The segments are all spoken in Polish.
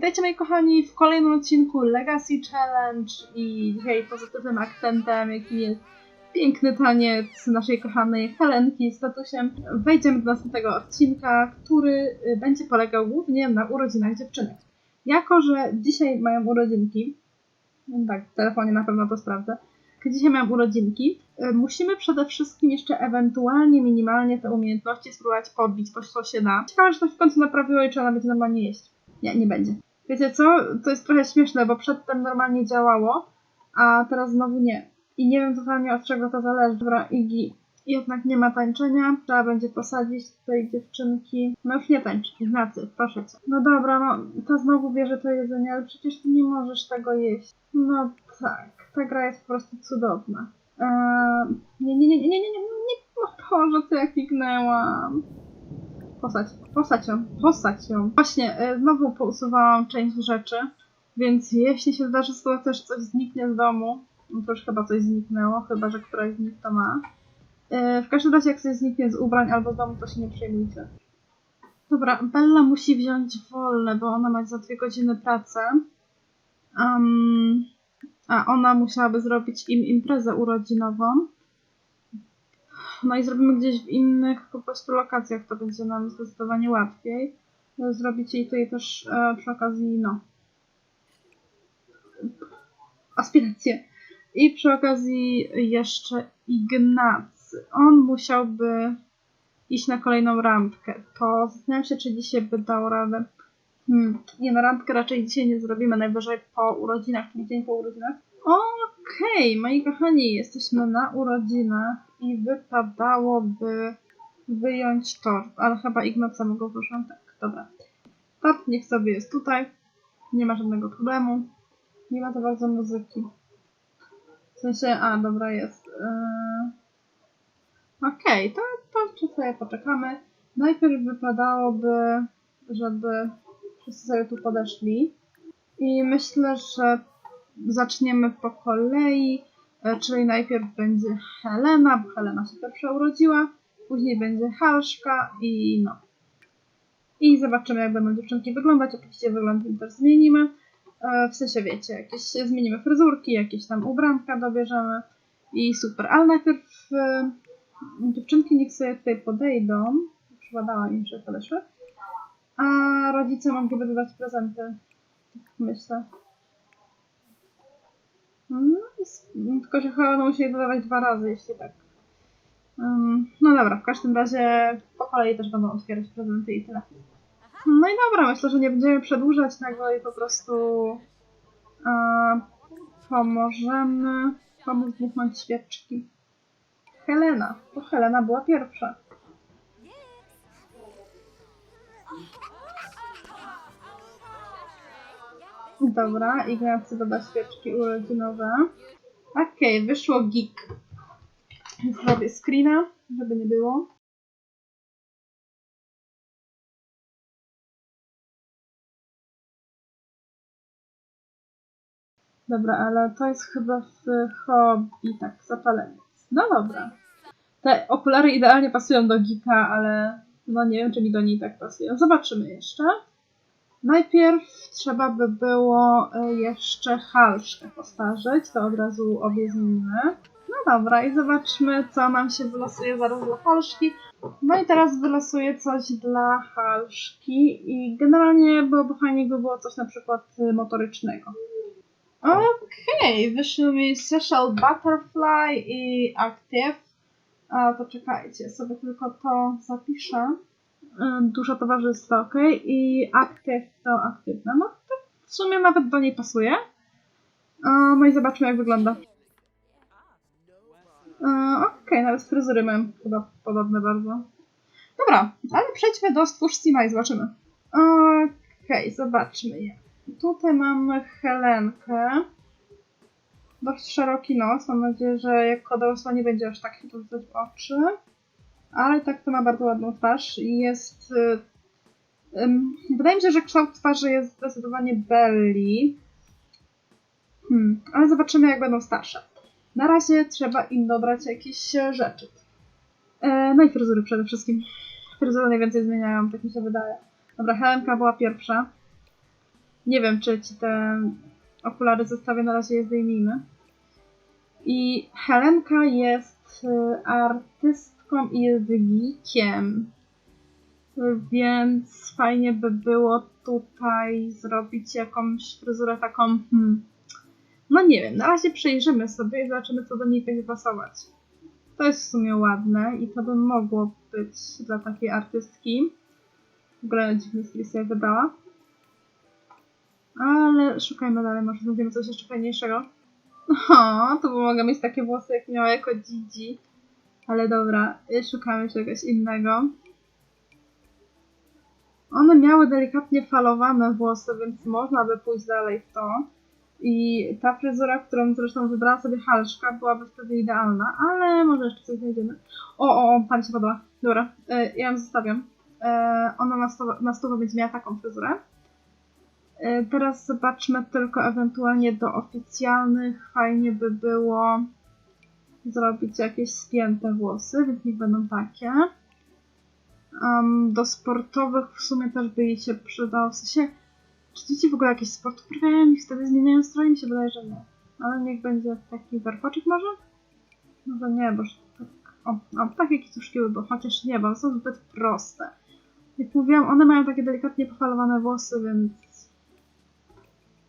Witajcie moi kochani w kolejnym odcinku Legacy Challenge i dzisiaj pozytywnym akcentem, jakim jest piękny taniec naszej kochanej Helenki z tatusiem, wejdziemy do następnego odcinka, który y, będzie polegał głównie na urodzinach dziewczynek. Jako, że dzisiaj mają urodzinki, no tak, w telefonie na pewno to sprawdzę, dzisiaj mają urodzinki, y, musimy przede wszystkim jeszcze ewentualnie, minimalnie te umiejętności spróbować podbić, po co się da. Ciekawe, czy to w końcu naprawiło i czy ona będzie normalnie jeść. Nie, nie będzie. Wiecie co? To jest trochę śmieszne, bo przedtem normalnie działało, a teraz znowu nie. I nie wiem totalnie od czego to zależy. Dobra, Igi jednak nie ma tańczenia. Trzeba będzie posadzić tutaj dziewczynki. No już nie tańcz, Ignacy, proszę cię. No dobra, no ta znowu bierze to jedzenie, ale przecież ty nie możesz tego jeść. No tak, ta gra jest po prostu cudowna. Eee, nie, nie, nie, nie, nie, nie, nie, nie, no Boże, co ja kliknęłam. Postać, postać ją, postać ją. Właśnie, e, znowu pousuwałam część rzeczy, więc jeśli się zdarzy tobą też coś zniknie z domu, no to już chyba coś zniknęło, chyba że któraś z nich to ma. E, W każdym razie jak coś zniknie z ubrań albo z domu, to się nie przejmujcie. Dobra, Bella musi wziąć wolne, bo ona ma za dwie godziny pracę. Um, a ona musiałaby zrobić im imprezę urodzinową. No i zrobimy gdzieś w innych po prostu lokacjach, to będzie nam zdecydowanie łatwiej. Zrobić jej tutaj też e, przy okazji, no, aspiracje. I przy okazji jeszcze Ignacy. On musiałby iść na kolejną randkę. To zastanawiam się, czy dzisiaj by dał radę. Hmm. Nie, na randkę raczej dzisiaj nie zrobimy, najwyżej po urodzinach, czyli dzień po urodzinach. Okej, moi kochani, jesteśmy na urodzinach i wypadałoby wyjąć tort, ale chyba Ignaca go wyszłam. Tak, dobra. Tort niech sobie jest tutaj. Nie ma żadnego problemu. Nie ma za bardzo muzyki. W sensie, a dobra, jest. Yy... Okej, to, to czy sobie poczekamy. Najpierw wypadałoby, żeby wszyscy sobie tu podeszli. I myślę, że zaczniemy po kolei, czyli najpierw będzie Helena, bo Helena się pierwsza urodziła, później będzie Halszka i no. I zobaczymy, jak będą dziewczynki wyglądać. Oczywiście wygląd też zmienimy. E, W sensie, wiecie, jakieś zmienimy fryzurki, jakieś tam ubranka dobierzemy i super. Ale najpierw e, dziewczynki niech sobie tutaj podejdą. Przybadała im się podeszły. A rodzice mogliby dodać prezenty. Tak myślę. No, tylko że chyba musieli dodawać dwa razy, jeśli tak. Um, no dobra, w każdym razie po kolei też będą otwierać prezenty i tyle. No i dobra, myślę, że nie będziemy przedłużać tego i po prostu e, pomożemy komuś dmuchnąć świeczki. Helena, to Helena była pierwsza. Dobra, Ignacy doda świeczki urodzinowe. Okej, wyszło geek. Zrobię screena, żeby nie było. Dobra, ale to jest chyba w hobby, tak, zapaleniec. No dobra. Te okulary idealnie pasują do geeka, ale no nie wiem, czy mi do niej tak pasują. Zobaczymy jeszcze. Najpierw trzeba by było e, jeszcze halszkę postarzyć, to od razu obie zmienimy. No dobra, i zobaczmy, co nam się wylosuje zaraz dla halszki. No i teraz wylosuję coś dla halszki i generalnie byłoby fajnie, gdyby było coś na przykład y, motorycznego. Okej, wyszły mi Social Butterfly i Active. A to czekajcie, sobie tylko to zapiszę. Ym, Dużo towarzystwa, ok? I Active to aktywna. No to w sumie nawet do niej pasuje. A, No i zobaczmy jak wygląda. E, Okej, nawet fryzury mają chyba podobne bardzo. Dobra, ale przejdźmy do Stwórz Steama i zobaczymy. Okej, zobaczmy je. Tutaj mamy Helenkę. Dość szeroki nos. Mam nadzieję, że jako dorosła nie będzie aż tak się to oczy. Ale tak to ma bardzo ładną twarz i jest... ym, wydaje mi się, że kształt twarzy jest zdecydowanie belly. Hmm, ale zobaczymy jak będą starsze. Na razie trzeba im dobrać jakieś e, rzeczy. E, no i fryzury przede wszystkim. Fryzury najwięcej zmieniają, tak mi się wydaje. Dobra, Helenka była pierwsza. Nie wiem, czy ci te okulary zostawię, na razie je zdejmijmy. I Helenka jest y, artystką i jest geekiem. Więc fajnie by było tutaj zrobić jakąś fryzurę taką. Hmm, no nie wiem, na razie przejrzymy sobie i zobaczymy, co do niej będzie pasować. To jest w sumie ładne i to by mogło być dla takiej artystki. W ogóle dziwny styl sobie wydała. Ale szukajmy dalej, może znajdziemy coś jeszcze fajniejszego. O, to by mogła mieć takie włosy, jak miała jako Gigi. Ale dobra, y, szukamy czegoś innego. One miały delikatnie falowane włosy, więc można by pójść dalej w to. I ta fryzura, którą zresztą wybrała sobie Halszka, byłaby wtedy idealna, ale może jeszcze coś znajdziemy. O, o, o, pani się podoba. Dobra, e, ja ją zostawiam. E, ona na na stówę będzie miała taką fryzurę. Teraz zobaczmy tylko ewentualnie do oficjalnych. Fajnie by było zrobić jakieś spięte włosy, więc niech będą takie. Em, do sportowych w sumie też by jej się przydało. W sensie, czy dzieci w ogóle jakieś sport uprawiają i wtedy zmieniają stroje? Mi się wydaje, że nie. Ale niech będzie taki warkoczyk może? Może nie, bo tak... O, o takie kicuszki by były, chociaż nie, bo są zbyt proste. Jak mówiłam, one mają takie delikatnie pofalowane włosy, więc...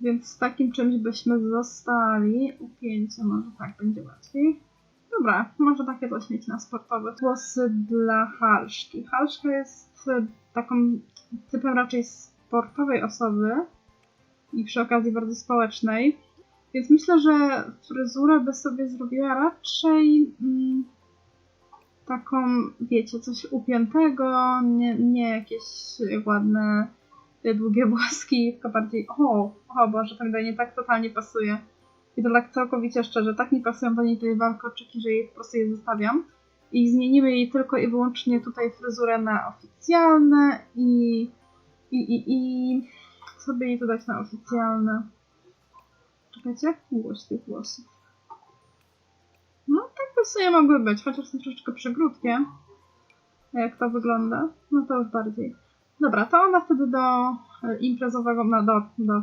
Więc z takim czymś byśmy zostali. Upięcie może tak będzie łatwiej. Dobra, może takie coś mieć na sportowe. Włosy dla Halszki. Halszka jest e, taką typem raczej sportowej osoby i przy okazji bardzo społecznej. Więc myślę, że fryzurę by sobie zrobiła raczej mm, taką, wiecie, coś upiętego, nie, nie jakieś ładne, y, długie włoski, tylko bardziej, o, o Boże, do niej tak totalnie pasuje. I to tak całkowicie szczerze, tak mi pasują do niej te walkoczyki, że jej po prostu je zostawiam. I zmienimy jej tylko i wyłącznie tutaj fryzurę na oficjalne i, i, i, i sobie jej dodać na oficjalne. Czekajcie, jak długość tych włosów? No tak by sobie mogły być, chociaż są troszeczkę przegródkie. Jak to wygląda? No to już bardziej. Dobra, to ona wtedy do e, imprezowego, no do, do,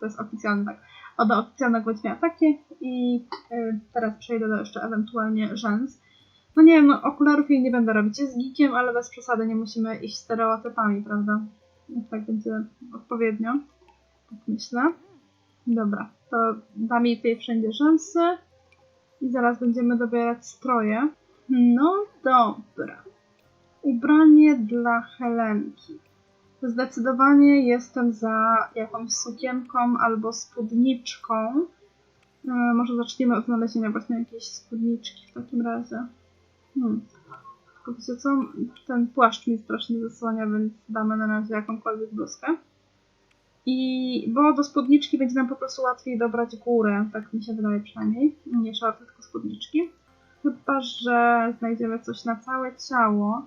to jest oficjalne, tak. O, do oficjalnego miała takie i y, teraz przejdę do jeszcze ewentualnie rzęs. No nie wiem, no okularów jej nie będę robić. Jest geekiem, ale bez przesady nie musimy iść stereotypami, prawda? Tak będzie odpowiednio. Tak myślę. Dobra, to dam jej tutaj wszędzie rzęsy i zaraz będziemy dobierać stroje. No dobra. Ubranie dla Helenki. Zdecydowanie jestem za jakąś sukienką albo spódniczką. E, może zaczniemy od znalezienia właśnie jakiejś spódniczki w takim razie. Hmm. Tylko wiecie co? Ten płaszcz mi strasznie zasłania, więc damy na razie jakąkolwiek bluzkę. I bo do spódniczki będzie nam po prostu łatwiej dobrać górę, tak mi się wydaje przynajmniej. Nie shorty, tylko spódniczki. Chyba, że znajdziemy coś na całe ciało,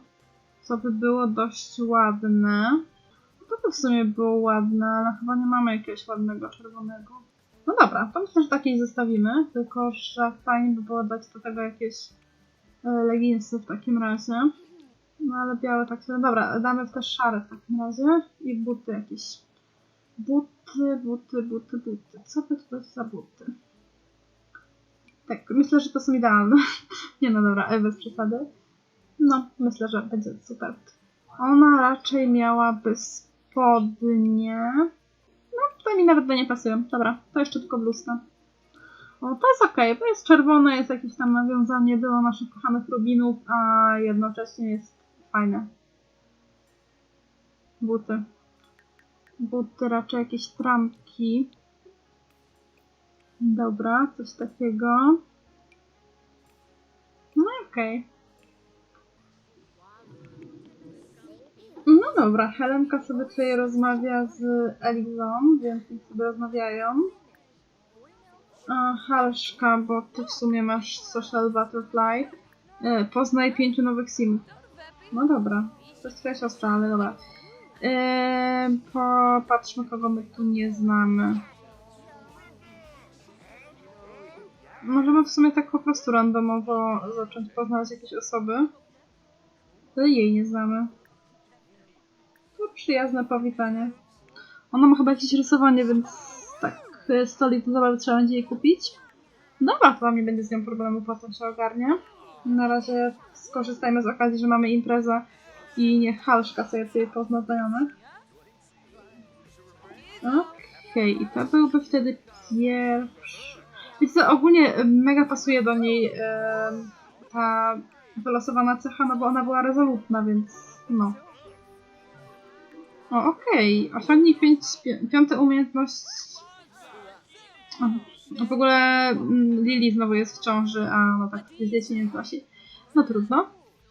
co by było dość ładne. To by w sumie było ładne, ale chyba nie mamy jakiegoś ładnego czerwonego. No dobra, to myślę, że takiej zostawimy, tylko że fajnie by było dać do tego jakieś e, leginsy w takim razie. No ale białe tak sobie... Dobra, damy też szare w takim razie i buty jakieś. Buty, buty, buty, buty. Co by to dać za buty? Tak, myślę, że to są idealne. Nie no dobra, e, bez przesady. No, myślę, że będzie super. Ona raczej miałaby spodnie. No, to mi nawet do nie pasują. Dobra, to jeszcze tylko bluzka. O, to jest okej, to jest czerwone, jest jakieś tam nawiązanie do naszych kochanych rubinów, a jednocześnie jest fajne. Buty. Buty, raczej jakieś trampki. Dobra, coś takiego. No okej. No dobra, Helenka sobie tutaj rozmawia z Elizą, więc niech sobie rozmawiają. Halszka, bo ty w sumie masz Social Butterfly. E, poznaj pięciu nowych simów. No dobra, to jest twoja siostra, ale dobra. E, popatrzmy, kogo my tu nie znamy. Możemy w sumie tak po prostu randomowo zacząć poznać jakieś osoby. Ale jej nie znamy. To przyjazne powitanie. Ona ma chyba jakieś rysowanie, więc tak, e, stolik do zabawy trzeba będzie jej kupić. Dobra, to dla mnie będzie z nią problemu, potem się ogarnie. Na razie skorzystajmy z okazji, że mamy imprezę i niech Halszka sobie tutaj pozna znajomych. Okej, i to byłby wtedy pierwszy. Wiecie co, ogólnie mega pasuje do niej ta wylosowana cecha, no bo ona była rezolutna, więc no. O, okej. Osiągnij pięć, pi- piąte umiejętność. O, w ogóle mm, Lili znowu jest w ciąży, a no tak, dzieci nie znosi. No trudno.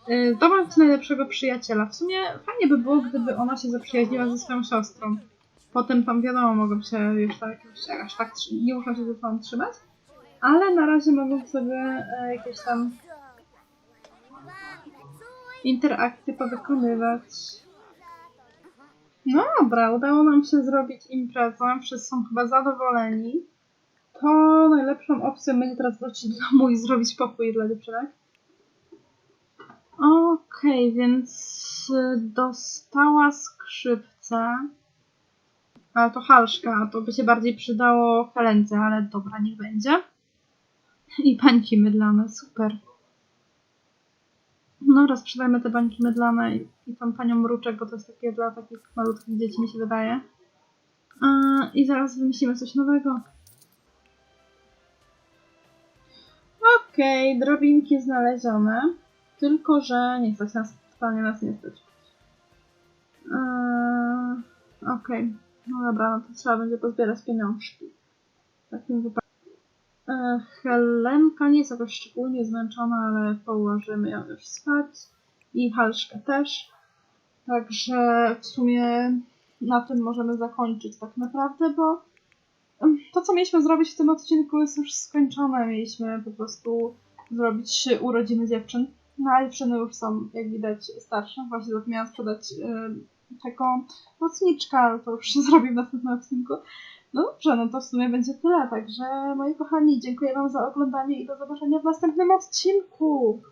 Yy, Dobrać najlepszego przyjaciela. W sumie fajnie by było, gdyby ona się zaprzyjaźniła ze swoją siostrą. Potem tam wiadomo, mogą się już tak, już aż tak, nie muszą się ze sobą trzymać. Ale na razie mogą sobie e, jakieś tam interakcje powykonywać. No dobra, udało nam się zrobić imprezę, wszyscy są chyba zadowoleni. To najlepszą opcją będzie teraz wrócić do domu i zrobić pokój dla dziewczynek. Okej, więc y, dostała skrzypce. Ale to halszka, to by się bardziej przydało Helence, ale dobra, niech będzie. I bańki mydlane, super. Dobra, sprzedajmy te bańki mydlane i, i tą panią mruczek, bo to jest takie dla takich malutkich dzieci, mi się wydaje. I zaraz wymyślimy coś nowego. Okej, drobinki znalezione. Tylko, że nie stać nas, totalnie nas nie stać. Eee, Okej, no dobra, no to trzeba będzie pozbierać pieniążki. W takim wypadku. E, Helenka nie jest jakoś szczególnie zmęczona, ale położymy ją już spać. I Halszkę też. Także w sumie na tym możemy zakończyć tak naprawdę, bo to, co mieliśmy zrobić w tym odcinku jest już skończone. Mieliśmy po prostu zrobić urodziny dziewczyn. No dziewczyny już są, jak widać, starsze. Właśnie zapomniałam sprzedać em, taką nocniczkę, ale to już się zrobi w następnym odcinku. No dobrze, no to w sumie będzie tyle. Także moi kochani, dziękuję Wam za oglądanie i do zobaczenia w następnym odcinku.